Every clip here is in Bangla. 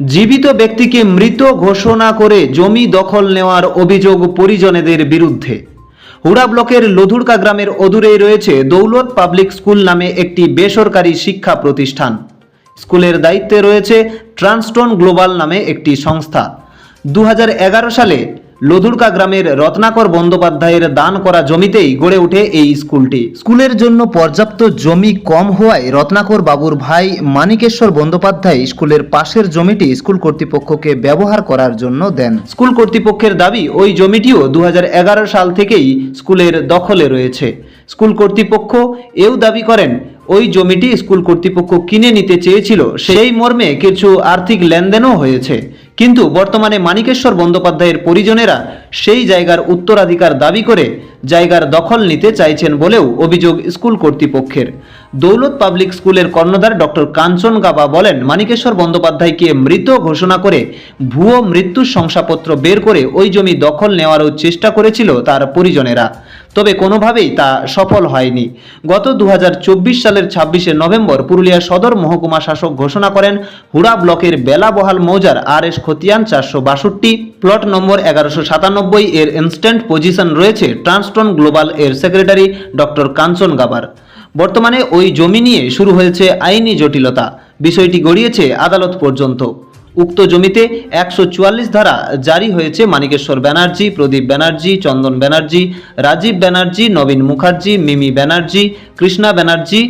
জীবিত ব্যক্তিকে মৃত ঘোষণা করে জমি দখল নেওয়ার অভিযোগ পরিজনেদের বিরুদ্ধে। হুড়া ব্লকের লধুরকা গ্রামের অদূরেই রয়েছে দৌলত পাবলিক স্কুল নামে একটি বেসরকারি শিক্ষা প্রতিষ্ঠান। স্কুলের দায়িত্বে রয়েছে ট্রান্সটন গ্লোবাল নামে একটি সংস্থা। দু হাজার এগারো সালে লধুরকা গ্রামের রত্নাকর বন্দ্যোপাধ্যায়ের দান করা জমিতেই গড়ে ওঠে এই স্কুলটি। স্কুলের জন্য পর্যাপ্ত জমি কম হওয়ায় রত্নাকর বাবুর ভাই মানিকেশ্বর বন্দ্যোপাধ্যায় স্কুলের পাশের জমিটি স্কুল কর্তৃপক্ষকে ব্যবহার করার জন্য দেন। স্কুল কর্তৃপক্ষের দাবি, ওই জমিটিও দু হাজার এগারো সাল থেকেই স্কুলের দখলে রয়েছে। স্কুল কর্তৃপক্ষ এও দাবি করেন ওই জমিটি স্কুল কর্তৃপক্ষ কিনে নিতে চেয়েছিল। সেই মর্মে কিছু আর্থিক লেনদেনও হয়েছে। কিন্তু বর্তমানে মানিকেশ্বর বন্দ্যোপাধ্যায়ের পরিজনেরা সেই জায়গার উত্তরাধিকার দাবি করে জায়গার দখল নিতে চাইছেন বলেও অভিযোগ স্কুল কর্তৃপক্ষের। দৌলত পাবলিক স্কুলের কর্ণধার ডক্টর কাঞ্চন গাবা বলেন, মানিকেশ্বর বন্দ্যোপাধ্যায়কে মৃত ঘোষণা করে ভুয়ো মৃত্যুর শংসাপত্র বের করে ওই জমি দখল নেওয়ারও চেষ্টা করেছিল তার পরিজনেরা। তবে কোনোভাবেই তা সফল হয়নি। গত দু চব্বিশ সালের ছাব্বিশে নভেম্বর পুরুলিয়া সদর মহকুমা শাসক ঘোষণা করেন, হুড়া ব্লকের বেলাবহাল মৌজার আর এস খতিয়ান চারশো বাষট্টি, প্লট নম্বর এগারোশো সাতানব্বই এর ইনস্ট্যান্ট পজিশন রয়েছে ট্রান্সটন গ্লোবাল এর সেক্রেটারি ডক্টর কাঞ্চন গাবার। বর্তমানে ওই জমি নিয়ে শুরু হয়েছে আইনি জটিলতা। বিষয়টি গড়িয়েছে আদালত পর্যন্ত। উক্ত জমিতে একশো চুয়াল্লিশ ধারা জারি হয়েছে মানিকেশ্বর ব্যানার্জি, প্রদীপ ব্যানার্জি, চন্দন ব্যানার্জি, রাজীব ব্যানার্জি, নবীন মুখার্জি, মিমি ব্যানার্জি, কৃষ্ণা ব্যানার্জি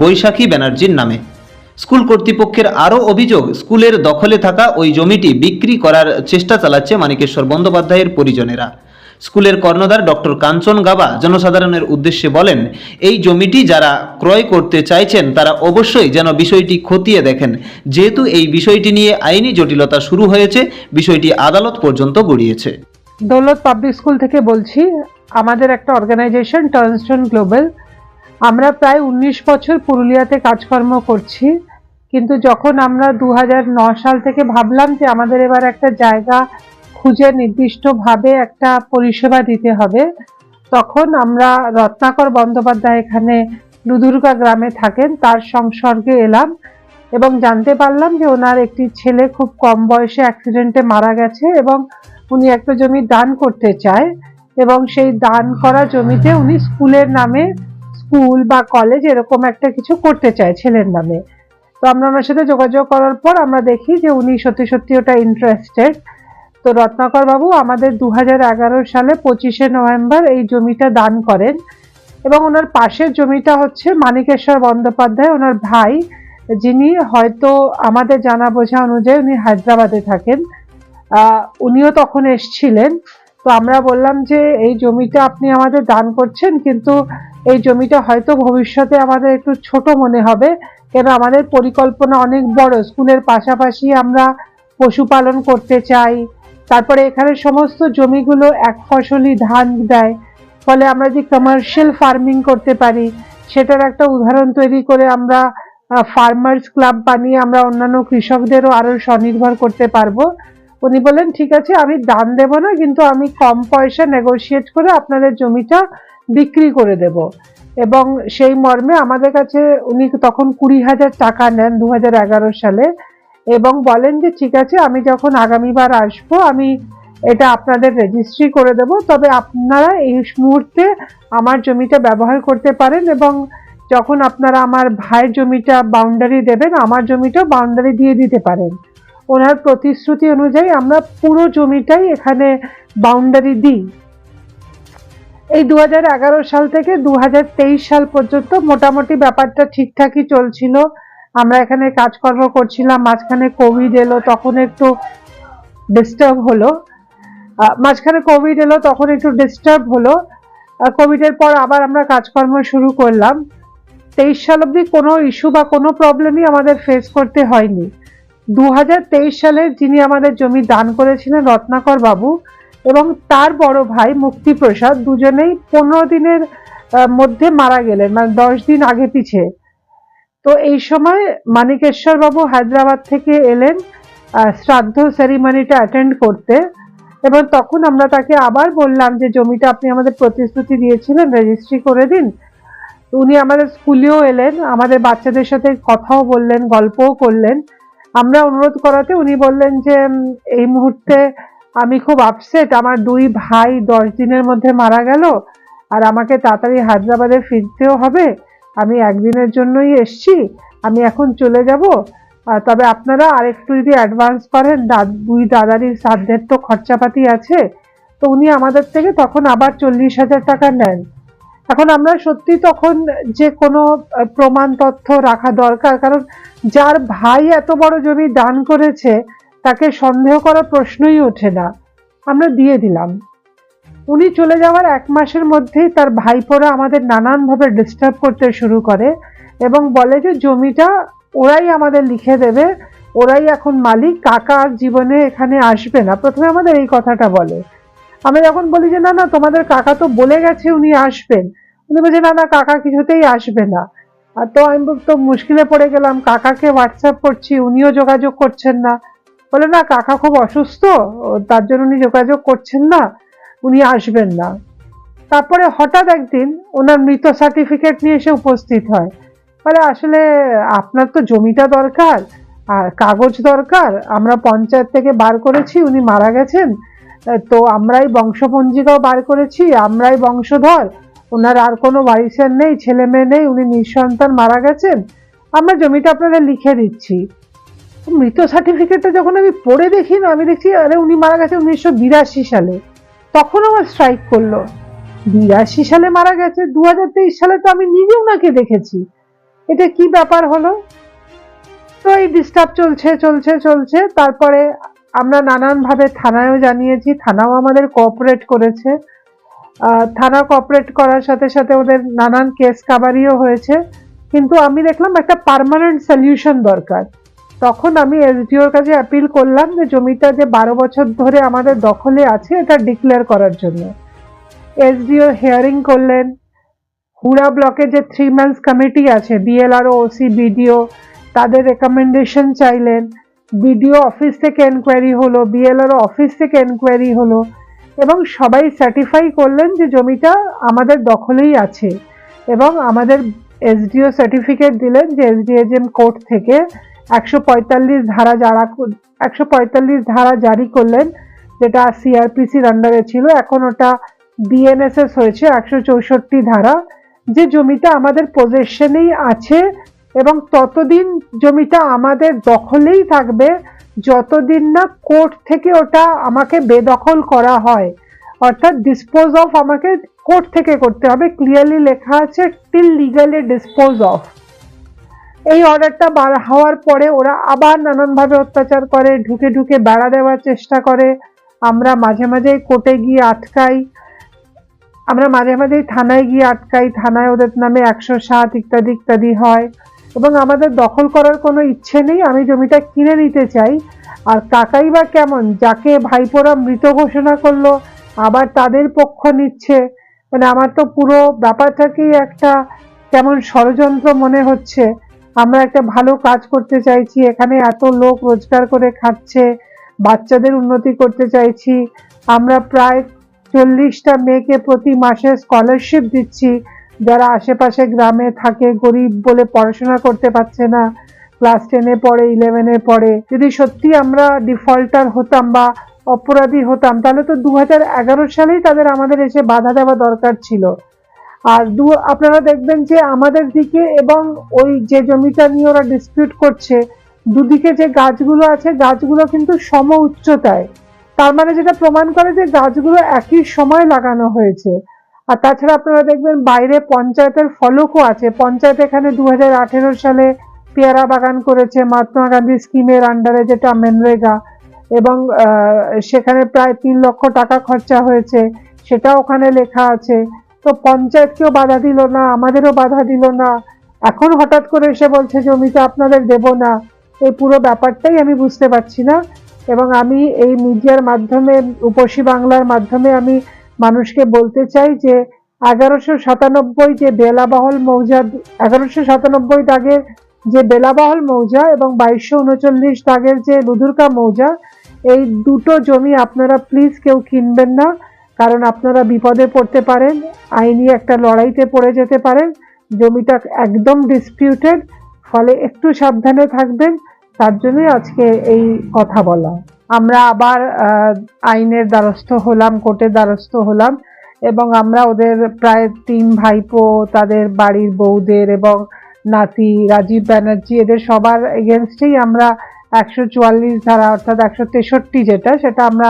বৈশাখী ব্যানার্জির নামে। স্কুল কর্তৃপক্ষের আরও অভিযোগ, স্কুলের দখলে থাকা ওই জমিটি বিক্রি করার চেষ্টা চালাচ্ছে মানিকেশ্বর বন্দ্যোপাধ্যায়ের পরিজনেরা। স্কুলের কর্ণধার ডক্টর কাঞ্চন গাবা জনসাধারণের উদ্দেশ্যে বলেন, এই জমিটি যারা ক্রয় করতে চাইছেন, তারা অবশ্যই যেন বিষয়টি খতিয়ে দেখেন। যেহেতু এই বিষয়টি নিয়ে আইনি জটিলতা শুরু হয়েছে, বিষয়টি আদালত পর্যন্ত গড়িয়েছে। দৌলত পাবলিক স্কুল থেকে বলছি, আমাদের একটা অর্গানাইজেশন টার্নস্টোন গ্লোবাল আমরা প্রায় উনিশ বছর পুরুলিয়াতে কাজকর্ম করছি, কিন্তু যখন আমরা দু সাল থেকে ভাবলাম যে আমাদের এবার একটা জায়গা খুঁজে নির্দিষ্টভাবে একটা পরিষেবা দিতে হবে, তখন আমরা রত্নাকর বন্দ্যোপাধ্যায় এখানে লুদুর্গা গ্রামে থাকেন, তার সংসর্গে এলাম এবং জানতে পারলাম যে ওনার একটি ছেলে খুব কম বয়সে অ্যাক্সিডেন্টে মারা গেছে এবং উনি একটা জমি দান করতে চায় এবং সেই দান করা জমিতে উনি স্কুলের নামে স্কুল বা কলেজ এরকম একটা কিছু করতে চায় ছেলের নামে। তো আমরা ওনার সাথে যোগাযোগ করার পর আমরা দেখি যে উনি সত্যি সত্যি ওটা ইন্টারেস্টেড তো রত্নাকর বাবু আমাদের দু হাজার এগারো সালে পঁচিশে নভেম্বর এই জমিটা দান করেন এবং ওনার পাশের জমিটা হচ্ছে মানিকেশ্বর বন্দ্যোপাধ্যায়, ওনার ভাই, যিনি হয়তো আমাদের জানা বোঝা অনুযায়ী উনি হায়দ্রাবাদে থাকেন। উনিও তখন এসছিলেন। তো আমরা বললাম যে এই জমিটা আপনি আমাদের দান করছেন, কিন্তু এই জমিটা হয়তো ভবিষ্যতে আমাদের একটু ছোট মনে হবে। কেন আমাদের পরিকল্পনা অনেক বড়, স্কুলের পাশাপাশি আমরা পশুপালন করতে চাই। তারপরে এখানে সমস্ত জমিগুলো এক ফসলি ধান দেয়। ফলে আমরা যে কমার্শিয়াল ফার্মিং করতে পারি, সেটার একটা উদাহরণ তৈরি করে আমরা ফার্মার্স ক্লাব বানিয়ে আমরা অন্যান্য কৃষকদেরও আরও স্বনির্ভর করতে পারব। উনি বললেন, ঠিক আছে, আমি দান দেব না, কিন্তু আমি কম পয়সা নেগোশিয়েট করে আপনাদের জমিটা বিক্রি করে দেব। এবং সেই মর্মে আমাদের কাছে উনি তখন কুড়ি হাজার টাকা নেন দু হাজার এগারো সালে এবং বলেন যে, ঠিক আছে, আমি যখন আগামীবার আসব, আমি এটা আপনাদের রেজিস্ট্রি করে দেব, তবে আপনারা এই মুহূর্তে আমার জমিটা ব্যবহার করতে পারেন এবং যখন আপনারা আমার ভাইয়ের জমিটা বাউন্ডারি দেবেন, আমার জমিটা বাউন্ডারি দিয়ে দিতে পারেন। ওনার প্রতিশ্রুতি অনুযায়ী আমরা পুরো জমিটাই এখানে বাউন্ডারি দিই। এই দু হাজার এগারো সাল থেকে দু হাজার তেইশ সাল পর্যন্ত মোটামুটি ব্যাপারটা ঠিকঠাকই চলছিল। আমরা এখানে কাজকর্ম করছিলাম, মাঝখানে কোভিড এলো, তখন একটু ডিস্টার্ব হলো। মাঝখানে কোভিড এলো, তখন একটু ডিস্টার্ব হলো। কোভিডের পর আবার আমরা কাজকর্ম শুরু করলাম। তেইশ সাল অবধি কোনো ইস্যু বা কোনো প্রবলেমই আমাদের ফেস করতে হয়নি। দুহাজার তেইশ সালে যিনি আমাদের জমি দান করেছিলেন রত্নাকর বাবু এবং তার বড় ভাই মুক্তিপ্রসাদ দুজনেই পনেরো দিনের মধ্যে মারা গেলেন মানে দশ দিন আগে পিছে। তো এই সময় মানিকেশ্বর বাবু হায়দ্রাবাদ থেকে এলেন শ্রাদ্ধ সেরিমনিটা অ্যাটেন্ড করতে এবং তখন আমরা তাকে আবার বললাম যে জমিটা আপনি আমাদের প্রতিশ্রুতি দিয়েছিলেন রেজিস্ট্রি করে দিন। উনি আমাদের স্কুলেও এলেন, আমাদের বাচ্চাদের সাথে কথাও বললেন, গল্পও করলেন। আমরা অনুরোধ করাতে উনি বললেন যে এই মুহূর্তে আমি খুব আপসেট আমার দুই ভাই দশ দিনের মধ্যে মারা গেল আর আমাকে তাড়াতাড়ি হায়দ্রাবাদে ফিরতেও হবে। আমি একদিনের জন্যই এসছি। আমি এখন চলে যাব। তবে আপনারা আরেকটু যদি অ্যাডভান্স করেন দুই দাদারই সাধ্যের তো খরচাপাতি আছে। তো উনি আমাদের থেকে তখন আবার চল্লিশ হাজার টাকা নেন। এখন আমরা সত্যি তখন যে কোনো প্রমাণ তথ্য রাখা দরকার, কারণ যার ভাই এত বড় জমি দান করেছে, তাকে সন্দেহ করার প্রশ্নই ওঠে না। আমরা দিয়ে দিলাম। উনি চলে যাওয়ার এক মাসের মধ্যেই তার ভাইপোরা আমাদের নানানভাবে ডিস্টার্ব করতে শুরু করে এবং বলে যে, জমিটা ওরাই আমাদের লিখে দেবে, ওরাই এখন মালিক, কাকা আর জীবনে এখানে আসবে না। প্রথমে আমাদের এই কথাটা বলে। আমরা যখন বলি যে, না না, তোমাদের কাকা তো বলে গেছে উনি আসবেন। উনি বলছে, না না, কাকা কিছুতেই আসবে না। আর তো আমি তো মুশকিলে পড়ে গেলাম, কাকাকে হোয়াটসঅ্যাপ করছি, উনিও যোগাযোগ করছেন না। বলে, না, কাকা খুব অসুস্থ তার জন্য উনি যোগাযোগ করছেন না, উনি আসবেন না। তারপরে হঠাৎ একদিন ওনার মৃত সার্টিফিকেট নিয়ে এসে উপস্থিত হয়। বলে, আসলে আপনার তো জমিটা দরকার, আর কাগজ দরকার, আমরা পঞ্চায়েত থেকে বার করেছি, উনি মারা গেছেন তো আমরাই বংশপঞ্জিকাও বার করেছি, আমরাই বংশধর। ওনার আর কোনো ওয়ারিসের নেই, ছেলে মেয়ে নেই, উনি নিঃসন্তান, মারা গেছেন। আমরা জমিটা আপনাদের লিখে দিচ্ছি। মৃত সার্টিফিকেটটা যখন আমি পড়ে দেখি না, আমি দেখছি, আরে উনি মারা গেছে উনিশশো বিরাশি সালে। তখন আমার স্ট্রাইক করল। বিরাশি সালে মারা গেছে দু হাজার তেইশ সালে তো আমি নিজে ওনাকে দেখেছি। এটা কি ব্যাপার হলো? তো এই ডিস্টার্ব চলছে চলছে চলছে। তারপরে আমরা নানানভাবে থানায়ও জানিয়েছি, থানাও আমাদের কোঅপারেট করেছে। থানা কোঅপারেট করার সাথে সাথে ওদের নানান কেস কাবারিও হয়েছে। কিন্তু আমি দেখলাম একটা পার্মানেন্ট সলিউশন দরকার। তখন আমি এসডিওর কাছে অ্যাপিল করলাম যে জমিটা যে বারো বছর ধরে আমাদের দখলে আছে, এটা ডিক্লেয়ার করার জন্য। এসডিও হিয়ারিং করলেন। হুড়া ব্লকে যে থ্রি মান্থস কমিটি আছে বিএলআরও ওসি বিডিও তাদের রেকমেন্ডেশন চাইলেন। বিডিও অফিস থেকে এনকোয়ারি হলো বিএলআরও অফিস থেকে এনকোয়ারি হলো এবং সবাই সার্টিফাই করলেন যে জমিটা আমাদের দখলেই আছে এবং আমাদের এসডিও সার্টিফিকেট দিলেন যে এসডিএজএম কোর্ট থেকে একশো পঁয়তাল্লিশ ধারা যারা একশো পঁয়তাল্লিশ ধারা জারি করলেন, যেটা সিআরপিসির আন্ডারে ছিল, এখন ওটা বিএনএসএস হয়েছে, একশো চৌষট্টি ধারা। যে জমিটা আমাদের পজেশনেই আছে এবং ততদিন জমিটা আমাদের দখলেই থাকবে, যতদিন না কোর্ট থেকে ওটা আমাকে বেদখল করা হয়। অর্থাৎ ডিসপোজ অফ আমাকে কোর্ট থেকে করতে হবে। ক্লিয়ারলি লেখা আছে টিল লিগালি ডিসপোজ অফ এই অর্ডারটা বার হওয়ার পরে ওরা আবার নানানভাবে অত্যাচার করে, ঢুকে ঢুকে বেড়া দেওয়ার চেষ্টা করে। আমরা মাঝে মাঝে কোর্টে গিয়ে আটকাই। আমরা মাঝে মাঝেই থানায় গিয়ে আটকাই। থানায় ওদের নামে একশো সাত ইত্যাদি ইত্যাদি হয়। এবং আমাদের দখল করার কোনো ইচ্ছে নেই, আমি জমিটা কিনে নিতে চাই। আর কাকাই বা কেমন, যাকে ভাইপোরা মৃত ঘোষণা করল, আবার তাদের পক্ষ নিচ্ছে। মানে আমার তো পুরো ব্যাপারটাকেই একটা কেমন ষড়যন্ত্র মনে হচ্ছে। আমরা একটা ভালো কাজ করতে চাইছি, এখানে এত লোক রোজগার করে খাচ্ছে, বাচ্চাদের উন্নতি করতে চাইছি। আমরা প্রায় চল্লিশটা মেয়েকে প্রতি মাসে স্কলারশিপ দিচ্ছি। যারা আশেপাশে গ্রামে থাকে, গরিব বলে পড়াশোনা করতে পারছে না ক্লাস টেনে পড়ে ইলেভেনে পড়ে। যদি সত্যি আমরা ডিফল্টার হতাম বা অপরাধী হতাম, তাহলে তো দু সালেই তাদের আমাদের এসে বাধা দেওয়া দরকার ছিল। আর দু, আপনারা দেখবেন যে আমাদের দিকে এবং ওই যে জমিটা নিয়ে ওরা ডিসপিউট করছে, দুদিকে যে গাছগুলো আছে, গাছগুলো কিন্তু সম উচ্চতায় তার মানে যেটা প্রমাণ করে যে গাছগুলো একই সময় লাগানো হয়েছে। আর তাছাড়া আপনারা দেখবেন বাইরে পঞ্চায়েতের ফলকও আছে। পঞ্চায়েত এখানে দু হাজার আঠেরো সালে পেয়ারা বাগান করেছে, মহাত্মা গান্ধী স্কিমের আন্ডারে যেটা মেনরেগা এবং সেখানে প্রায় তিন লক্ষ টাকা খরচা হয়েছে সেটা ওখানে লেখা আছে। তো পঞ্চায়েতকেও বাধা দিল না, আমাদেরও বাধা দিল না। এখন হঠাৎ করে এসে বলছে জমিটা আপনাদের দেব না। এই পুরো ব্যাপারটাই আমি বুঝতে পারছি না এবং আমি এই মিডিয়ার মাধ্যমে, উপসী বাংলার মাধ্যমে আমি মানুষকে বলতে চাই যে এগারোশো সাতানব্বই যে বেলাবহল মৌজা, এগারোশো সাতানব্বই দাগের যে বেলাবহল মৌজা এবং বাইশশো উনচল্লিশ দাগের যে লুধুরকা মৌজা, এই দুটো জমি আপনারা প্লিজ কেউ কিনবেন না, কারণ আপনারা বিপদে পড়তে পারেন, আইনি একটা লড়াইতে পড়ে যেতে পারেন, জমিটা একদম ডিসপিউটেড ফলে একটু সাবধানে থাকবেন, তার জন্যই আজকে এই কথা বলা। আমরা আবার আইনের দ্বারস্থ হলাম, কোর্টের দ্বারস্থ হলাম এবং আমরা ওদের প্রায় তিন ভাইপো, তাদের বাড়ির বউদের এবং নাতি রাজীব ব্যানার্জি, এদের সবার এগেনস্টেই আমরা একশো চুয়াল্লিশ ধারা অর্থাৎ একশো তেষট্টি যেটা, সেটা আমরা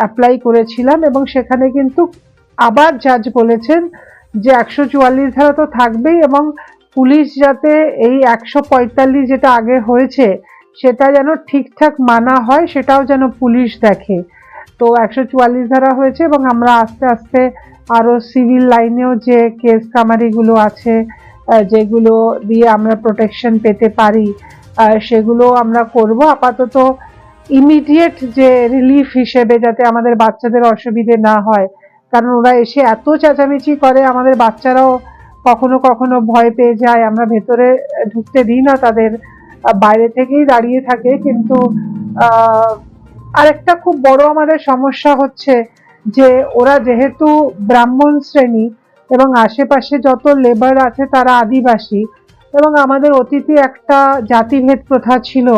অ্যাপ্লাই করেছিলাম এবং সেখানে কিন্তু আবার জাজ বলেছেন যে একশো চুয়াল্লিশ ধারা তো থাকবেই এবং পুলিশ যাতে এই একশো পঁয়তাল্লিশ যেটা আগে হয়েছে সেটা যেন ঠিকঠাক মানা হয়, সেটাও যেন পুলিশ দেখে। তো একশো চুয়াল্লিশ ধারা হয়েছে এবং আমরা আস্তে আস্তে আরও সিভিল লাইনেও যে কেস কামারিগুলো আছে যেগুলো দিয়ে আমরা প্রোটেকশন পেতে পারি সেগুলো আমরা করব। আপাতত ইমিডিয়েট যে রিলিফ হিসেবে যাতে আমাদের বাচ্চাদের অসুবিধে না হয়, কারণ ওরা এসে এত চেঁচামেচি করে, আমাদের বাচ্চারাও কখনো কখনো ভয় পেয়ে যায়, আমরা ভেতরে ঢুকতে দিই না তাদের বাইরে থেকেই দাঁড়িয়ে থাকে, কিন্তু আরেকটা খুব বড় আমাদের সমস্যা হচ্ছে যে ওরা যেহেতু ব্রাহ্মণ শ্রেণি এবং আশেপাশে যত লেবার আছে তারা আদিবাসী, এবং আমাদের অতীতে একটা জাতিভেদ প্রথা ছিল,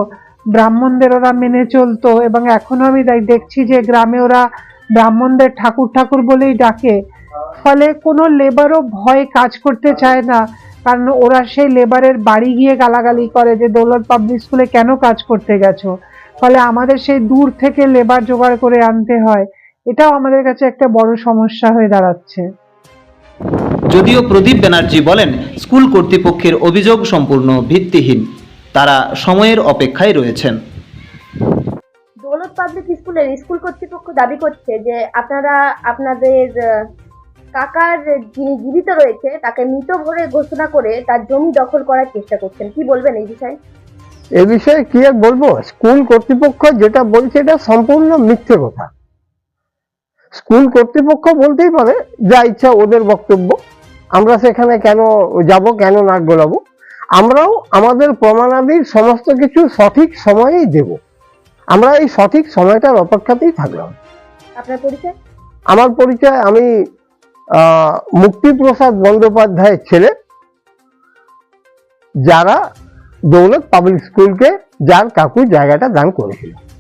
ব্রাহ্মণদের ওরা মেনে চলতো, এবং এখনও আমি দেখ- দেখছি যে গ্রামে ওরা ব্রাহ্মণদের ঠাকুর ঠাকুর বলেই ডাকে, ফলে কোনো লেবারও ভয় কাজ করতে চায় না। কারণ ওরা সেই লেবারের বাড়ি গিয়ে গালাগালি করে যে দৌলত পাবলিক স্কুলে কেন কাজ করতে গেছো? ফলে আমাদের সেই দূর থেকে লেবার জোগাড় করে আনতে হয় এটাও আমাদের কাছে একটা বড় সমস্যা হয়ে দাঁড়াচ্ছে। যদিও প্রদীপ ব্যানার্জি বলেন স্কুল কর্তৃপক্ষের অভিযোগ সম্পূর্ণ ভিত্তিহীন তারা সময়ের অপেক্ষায় রয়েছেন। দৌলত পাবলিক স্কুলের স্কুল কর্তৃপক্ষ দাবি করছে যে আপনারা আপনাদের কাকার যিনি জীবিত রয়েছে তাকে মৃত ভরে ঘোষণা করে তার জমি দখল করার চেষ্টা করছেন। কি বলবেন এই বিষয়ে? এ বিষয়ে কি আর বলব? স্কুল কর্তৃপক্ষ যেটা বলছে এটা সম্পূর্ণ মিথ্যে কথা। স্কুল কর্তৃপক্ষ বলতেই পারে যা ইচ্ছা ওদের বক্তব্য। আমরা সেখানে কেন যাব কেন নাক গলাবো? আমরাও আমাদের প্রমাণাদির সমস্ত কিছু সঠিক সময়েই দেব। আমরা এই সঠিক সময়টার অপেক্ষাতেই থাকলাম। আপনার পরিচয়? আমার পরিচয় আমি মুক্তিপ্রসাদ বন্দ্যোপাধ্যায়ের ছেলে যারা দৌলত পাবলিক স্কুলকে যার কাকু জায়গাটা দান করেছিল।